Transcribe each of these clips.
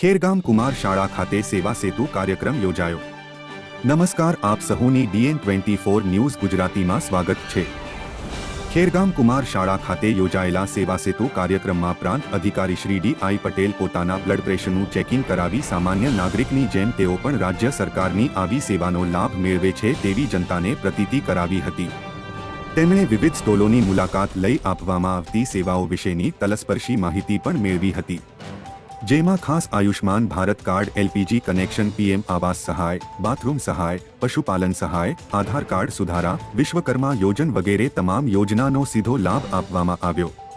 ખેરગામ કુમાર શાળા ખાતે સેવા સેતુ કાર્યક્રમ યોજાયો. નમસ્કાર, આપ સહુની ડીએન ટ્વેન્ટી ફોર ન્યૂઝ ગુજરાતીમાં સ્વાગત છે. ખેરગામ કુમાર શાળા ખાતે યોજાયેલા સેવા સેતુ કાર્યક્રમમાં પ્રાંત અધિકારી શ્રી ડી આઈ પટેલ પોતાના બ્લડ પ્રેશરનું ચેકિંગ કરાવી સામાન્ય નાગરિકની જેમ તેઓ પણ રાજ્ય સરકારની આવી સેવાનો લાભ મેળવે છે તેવી જનતાને પ્રતીતિ કરાવી હતી. તેમણે વિવિધ સ્ટોલોની મુલાકાત લઈ આપવામાં આવતી સેવાઓ વિશેની તલસ્પર્શી માહિતી પણ મેળવી હતી. જેમાં ખાસ Ayushman Bharat card, LPG connection, PM આવાસ સહાય, બાથરૂમ સહાય, પશુપાલન સહાય, આધાર કાર્ડ સુધારા, વિશ્વકર્મા યોજન વગેરે તમામ યોજનાનો સીધો લાભ આપવામાં આવ્યો.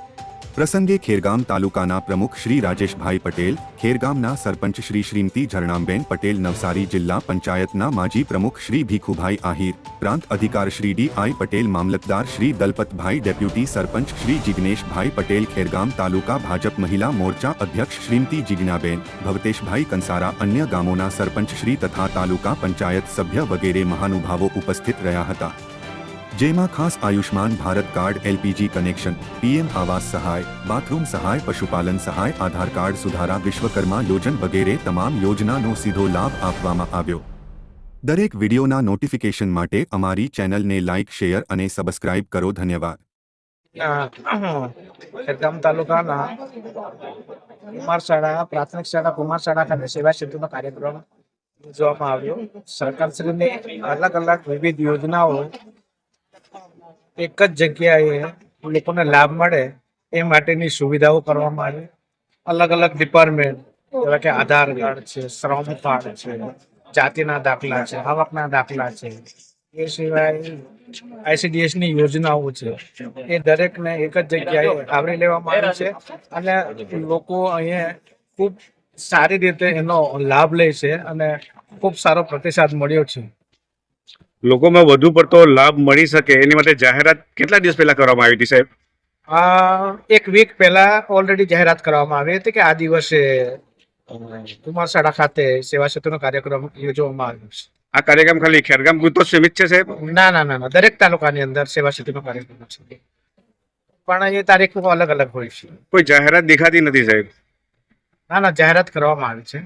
પ્રસંગે ખેરગામ તાલુકાના પ્રમુખ શ્રી રાજેશભાઈ પટેલ, ખેરગામના સરપંચ શ્રી શ્રીમતી ઝરણામબેન પટેલ, નવસારી જિલ્લા પંચાયતના માજી પ્રમુખ શ્રી ભીખુભાઈ આહિર, પ્રાંત અધિકાર શ્રી ડી આઈ પટેલ, મામલતદાર શ્રી દલપતભાઈ ડેપ્યુટી સરપંચ શ્રી જિગ્નેશભાઈ પટેલ, ખેરગામ તાલુકા ભાજપ મહિલા મોરચા અધ્યક્ષ શ્રીમતી જિજ્ઞાબેન, ભવતેશભાઈ કંસારા અન્ય ગામોના સરપંચ શ્રી તથા તાલુકા પંચાયત સભ્ય વગેરે મહાનુભાવો ઉપસ્થિત રહ્યા હતા. જેમાં ખાસ Ayushman Bharat card, LPG connection, PM આવાસ સહાય, બાથરૂમ સહાય, પશુપાલન સહાય, આધાર કાર્ડ સુધારા, વિશ્વકર્મા યોજન વગેરે તમામ યોજનાનો સીધો લાભ આપવામાં આવ્યો. દરેક વિડીયોના નોટિફિકેશન માટે અમારી ચેનલને લાઇક, શેર અને સબસ્ક્રાઇબ કરો. ધન્યવાદ. ખેરગામ તાલુકાના કુમાર શાળા, પ્રાથમિક શાળા, કુમાર શાળા ખાતે સેવા સેતુનો કાર્યક્રમ યોજવામાં આવ્યો. સરકારશ્રીની અલગ અલગ વિવિધ યોજનાઓ એક જ જગ્યાએ લોકોને લાભ મળે એ માટેની સુવિધાઓ કરવામાં આવી. અલગ અલગ ડિપાર્ટમેન્ટ જેવા કે આધાર કાર્ડ છે, શ્રમ કાર્ડ છે, જાતિના દાખલા છે આવકના દાખલા છે, એ સિવાય આઈસીડીએસની યોજનાઓ છે. એ દરેકને એક જ જગ્યાએ આવરી લેવામાં આવી છે અને લોકો અહીંયા ખૂબ સારી રીતે એનો લાભ લે છે અને ખૂબ સારો પ્રતિસાદ મળ્યો છે. લોકોમાં વધુ પડતો લાભ મળી શકે એની માટે જાહેરાત કેટલા દિવસ પહેલા કરવામાં આવી હતી સાહેબ? આ એક વીક પહેલા ઓલરેડી જાહેરાત કરવામાં આવી હતી કે આ દિવસે કુમારશાળા શાળા ખાતે સેવા સેતુનો કાર્યક્રમ યોજવામાં આવ્યો છે. આ કાર્યક્રમ ખાલી ખેરગામ પૂરતો સીમિત છે સાહેબ? ના ના ના ના દરેક તાલુકાની અંદર સેવા સેતુનો કાર્યક્રમ છે. પણ એ તારીખ અલગ અલગ હોય છે. કોઈ જાહેરાત દેખાતી નથી સાહેબ? ના ના જાહેરાત કરવામાં આવી છે.